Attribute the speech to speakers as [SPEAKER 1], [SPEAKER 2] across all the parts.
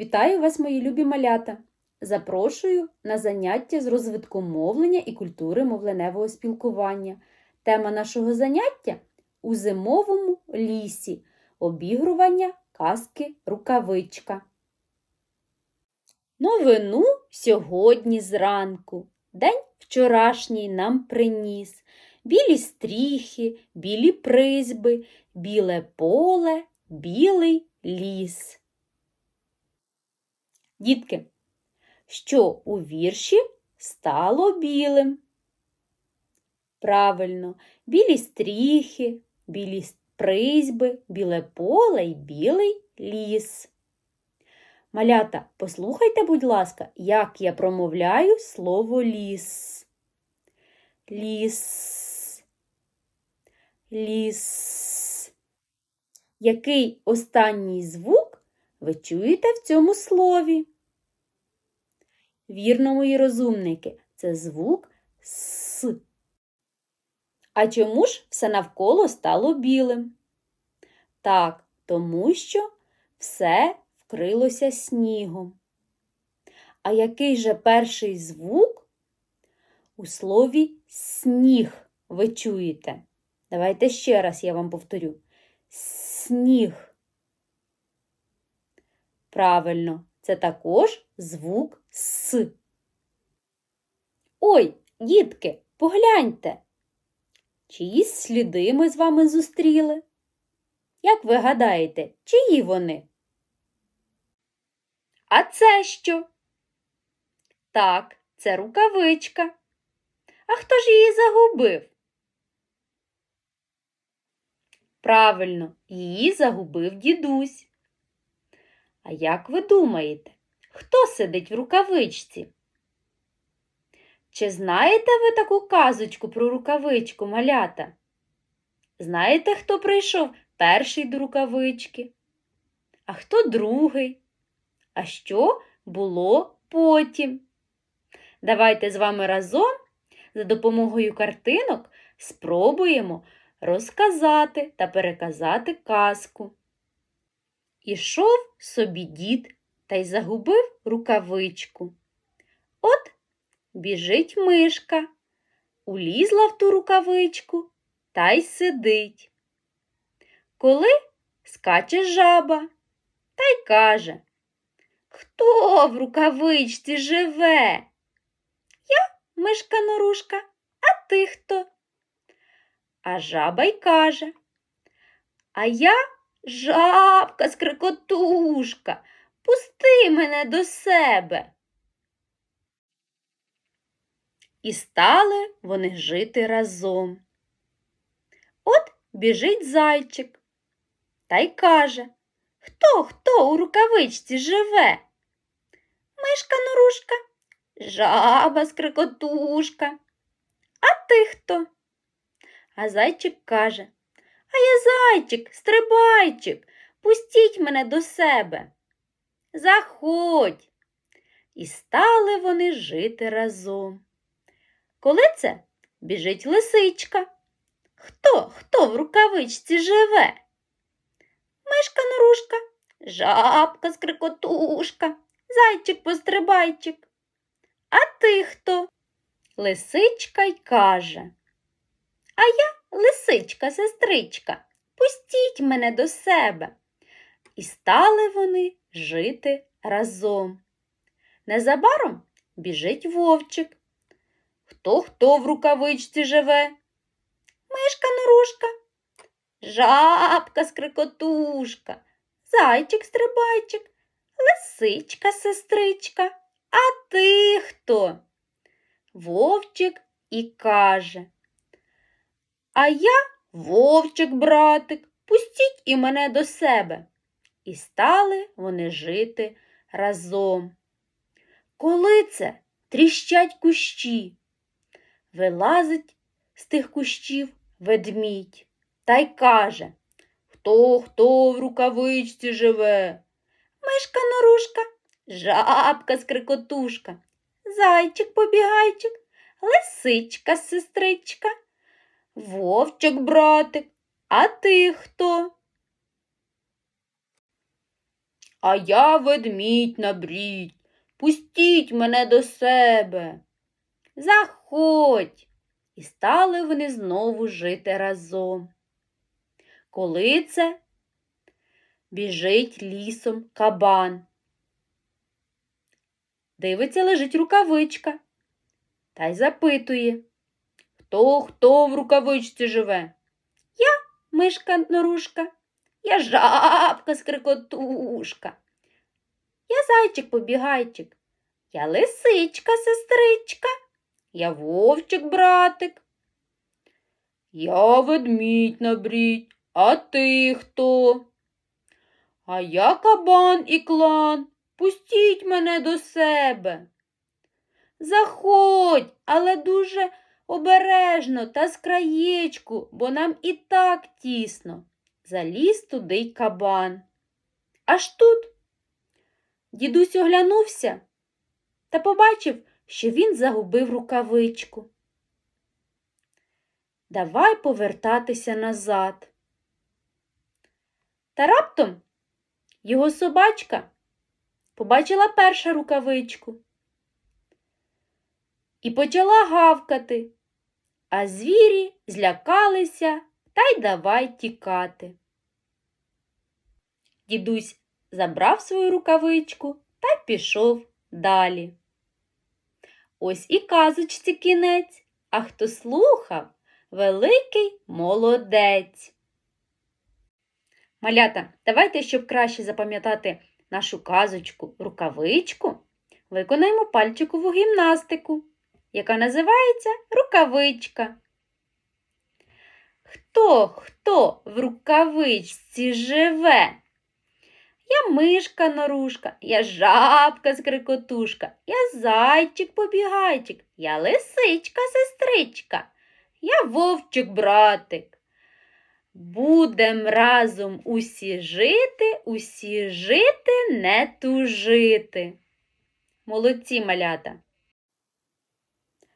[SPEAKER 1] Вітаю вас, мої любі малята! Запрошую на заняття з розвитку мовлення і культури мовленевого спілкування. Тема нашого заняття у зимовому лісі. Обігрування казки рукавичка. Новину сьогодні зранку. День вчорашній нам приніс. Білі стріхи, білі призьби, біле поле, білий ліс. Дітки, що у вірші стало білим? Правильно, білі стріхи, білі призьби, біле поле й білий ліс. Малята, послухайте, будь ласка, як я промовляю слово ліс. Ліс. Ліс. Який останній звук ви чуєте в цьому слові? Вірно, мої розумники, це звук С. А чому ж все навколо стало білим? Так, тому що все вкрилося снігом. А який же перший звук у слові сніг ви чуєте? Давайте ще раз я вам повторю. Сніг. Правильно, це також звук С. Ой, дітки, погляньте. Чиїсь сліди ми з вами зустріли? Як ви гадаєте, чиї вони? А це що? Так, це рукавичка. А хто ж її загубив? Правильно, її загубив дідусь. А як ви думаєте, хто сидить в рукавичці? Чи знаєте ви таку казочку про рукавичку, малята? Знаєте, хто прийшов перший до рукавички? А хто другий? А що було потім? Давайте з вами разом за допомогою картинок спробуємо розказати та переказати казку. Ішов собі дід та й загубив рукавичку. От біжить мишка, улізла в ту рукавичку та й сидить. Коли скаче жаба та й каже, Хто в рукавичці живе? Я мишка норушка, а ти хто? А жаба й каже, А я жабка скрикотушка, пусти мене до себе. І стали вони жити разом. От біжить зайчик та й каже Хто, хто у рукавичці живе? Мишка норушка, жаба скрикотушка. А ти хто? А зайчик каже А я зайчик, стрибайчик, пустіть мене до себе. Заходь. І стали вони жити разом. Коли це біжить лисичка. Хто, хто в рукавичці живе? Мишка норушка, жабка скрикотушка, зайчик пострибайчик. А ти хто? Лисичка й каже. А я лисичка, сестричка, пустіть мене до себе. І стали вони жити разом. Незабаром біжить вовчик. Хто хто в рукавичці живе? Мишка норушка, жабка скрикотушка, зайчик стрибайчик, лисичка сестричка. А ти хто? Вовчик і каже. А я вовчик, братик, пустіть і мене до себе. І стали вони жити разом. Коли це тріщать кущі, вилазить з тих кущів ведмідь та й каже Хто, хто в рукавичці живе? Мишка норушка, жабка скрикотушка, зайчик побігайчик, лисичка сестричка, вовчик братик, а ти хто? А я ведмідь на брідь. Пустіть мене до себе. Заходь. І стали вони знову жити разом. Коли це біжить лісом кабан. Дивиться, лежить рукавичка та й запитує, хто хто в рукавичці живе? Я мишка норушка, я жабка скрикотушка, я зайчик побігайчик, я лисичка сестричка, я вовчик братик. Я ведмідь на брідь, а ти хто? А я кабан і клан. Пустіть мене до себе. Заходь, але дуже обережно та з краєчку, бо нам і так тісно. Заліз туди й кабан. Аж тут дідусь оглянувся та побачив, що він загубив рукавичку. Давай повертатися назад. Та раптом його собачка побачила перша рукавичку і почала гавкати, а звірі злякалися та й давай тікати. Дідусь забрав свою рукавичку та пішов далі. Ось і казочці кінець, а хто слухав, великий молодець. Малята, давайте, щоб краще запам'ятати нашу казочку рукавичку, виконаємо пальчикову гімнастику, яка називається рукавичка. Хто, хто в рукавичці живе? Я мишка норушка, я жабка скрикотушка, я зайчик побігайчик, я лисичка сестричка, я вовчик братик. Будем разом усі жити, усі жити, не тужити. Молодці малята.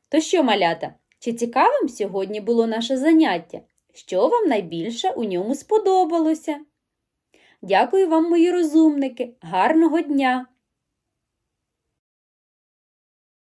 [SPEAKER 1] То що, малята, чи цікавим сьогодні було наше заняття? Що вам найбільше у ньому сподобалося? Дякую вам, мої розумники, гарного дня!